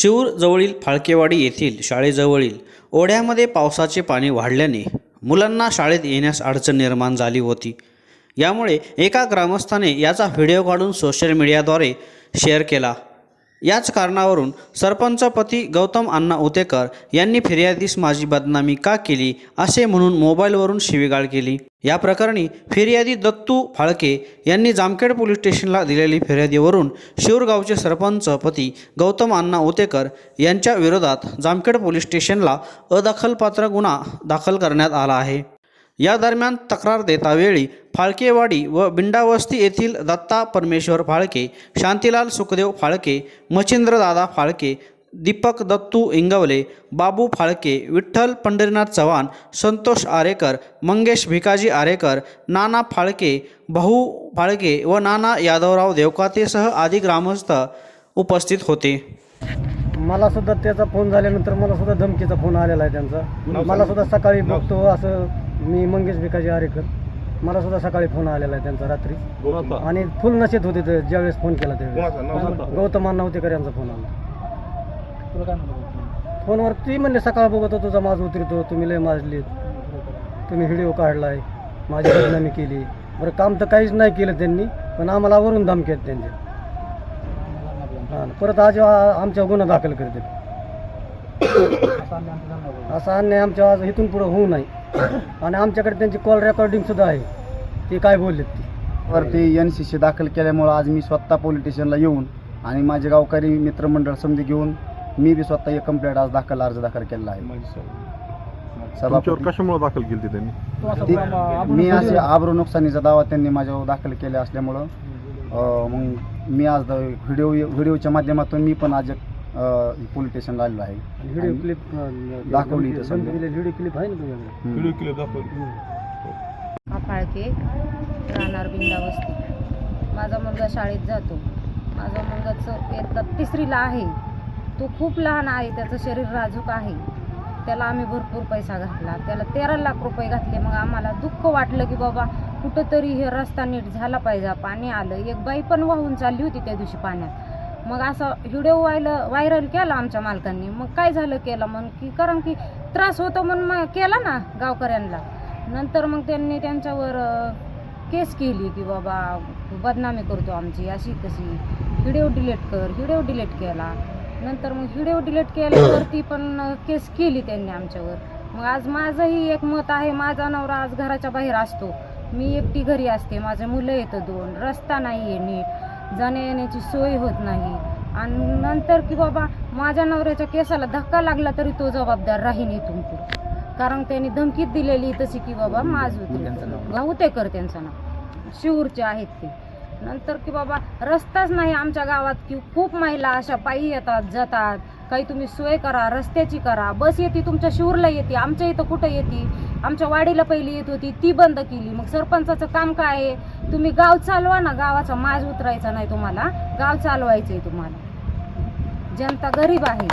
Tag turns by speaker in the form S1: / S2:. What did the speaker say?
S1: शिऊर जवळील फाळकेवाडी येथील शाळेजवळील ओढ्यामध्ये पावसाचे पाणी वाढल्याने मुलांना शाळेत येण्यास अडचण निर्माण झाली होती. यामुळे एका ग्रामस्थाने याचा व्हिडिओ काढून सोशल मीडियाद्वारे शेअर केला. याच कारणावरून सरपंच पती गौतम अण्णा उतेकर यांनी फिर्यादीस माझी बदनामी का केली असे म्हणून मोबाईलवरून शिवीगाळ केली. या प्रकरणी फिर्यादी दत्तू फाळके यांनी जामखेड पोलीस स्टेशनला दिलेली फिर्यादीवरून शिवरगावचे सरपंच पती गौतम अण्णा उतेकर यांच्या विरोधात जामखेड पोलीस स्टेशनला अदखलपात्र गुन्हा दाखल करण्यात आला आहे. या दरम्यान तक्रार देतावेळी फाळकेवाडी व बिंडावस्ती येथील दत्ता परमेश्वर फाळके शांतीलाल सुखदेव फाळके मच्छिंद्रदादा फाळके दीपक दत्तू इंगवले बाबू फाळके विठ्ठल पंढरीनाथ चव्हाण संतोष आरेकर मंगेश भिकाजी आरेकर नाना फाळके भाऊ फाळके व नाना यादवराव देवकातेसह आदी ग्रामस्थ उपस्थित होते.
S2: मला सुद्धा त्याचा फोन झाल्यानंतर मला सुद्धा धमकीचा फोन आलेला आहे त्यांचा. मला सुद्धा सकाळी बघतो असं मी मंगेश भिकाजी आरेकर. मला सुद्धा सकाळी फोन आलेला आहे त्यांचा रात्री. आणि फुल नशेत होते ज्यावेळेस फोन केला त्यावेळेस. गौतम होतेकर यांचा फोन आला. फोनवर ती म्हणले सकाळ बघत होतो तुझा माझ उतरतो तुम्ही लय माजलीत. तुम्ही व्हिडिओ काढलाय माझी बदनामी केली. बरं काम तर काहीच नाही केलं त्यांनी पण आम्हाला वरून धमकी आहेत त्यांचे हां परत आज आमच्या गुन्हा दाखल करते असा अन्याय आमच्या आज इथून पुढे होऊ नये आणि आमच्याकडे त्यांची कॉल रेकॉर्डिंग सुद्धा आहे. ते काय बोललेत ती?
S3: वरती एन सी सी दाखल केल्यामुळं आज मी स्वतः पोलीस स्टेशनला येऊन आणि माझे गावकरी मित्रमंडळ समधी घेऊन मी बी स्वतः एक कंप्लेंट आज दाखल अर्ज दाखल केला आहे.
S4: तुमच्यावर
S3: सभापती
S4: कशामुळे दाखल केली होती त्यांनी?
S3: ती- मी असे आबरू नुकसानीचा दावा त्यांनी माझ्यावर दाखल केला असल्यामुळं अं, मग मी आज व्हिडिओ व्हिडिओच्या माध्यमातून मी पण आज पोलीस स्टेशनला आलेलो आहे.
S2: व्हिडिओ
S3: आणि-
S2: क्लिप
S3: दाखवली इथं समजा.
S2: व्हिडिओ क्लिप आहे ना तुझ्याकडे?
S3: हम्म.
S4: व्हिडिओ क्लिप दाखवली.
S5: फाळके राहणार बिंदावस्ती माझा मुलगा शाळेत जातो. माझा मुलगा च इयत्ता तिसरीला आहे. तो खूप लहान आहे त्याचं शरीर राजूक आहे. त्याला आम्ही भरपूर पैसा घातला. त्याला तेरा लाख रुपये घातले. मग आम्हाला दुःख वाटलं की बाबा कुठंतरी हे रस्ता नीट झाला पाहिजे. पाणी आलं. एक बाई पण वाहून चालली होती त्या दिवशी पाण्यात. मग असा व्हिडिओ व्हायला व्हायरल केला आमच्या मालकांनी. मग काय झालं केलं? मग की कारण की त्रास होतो म्हणून मग केला ना गावकऱ्यांना. नंतर मग त्यांनी त्यांच्यावर केस केली की बाबा बदनामी करतो आमची. अशी कशी व्हिडिओ डिलीट कर. व्हिडिओ डिलीट केला. नंतर मग व्हिडिओ डिलीट केल्यावरती पण केस केली त्यांनी आमच्यावर. मग आज माझंही एक मत आहे माझा नवरा आज घराच्या बाहेर असतो. मी एकटी घरी असते माझे मुलं येतं दोन रस्ता नाही आहे नीट जाण्या येण्याची सोय होत नाही. आणि नंतर की बाबा माझ्या नवऱ्याच्या केसाला धक्का लागला तरी तो जबाबदार राहीन इथून कारण त्यांनी धमकीत दिलेली तशी की बाबा माझ होते कर त्यांचं नाव. शिवूरचे आहेत ते. नंतर की बाबा रस्ताच नाही आमच्या गावात की खूप महिला अशा पायी येतात जातात. काही तुम्ही सोय करा रस्त्याची करा. बस येते तुमच्या शिवरला येते आमच्या इथं कुठं येते? आमच्या वाडीला पहिली येत होती ती बंद केली. मग सरपंचाचं काम काय आहे? तुम्ही गाव चालवा ना गावाचा माज उतरायचा नाही तुम्हाला. गाव चालवायचं आहे तुम्हाला. जनता गरीब आहे.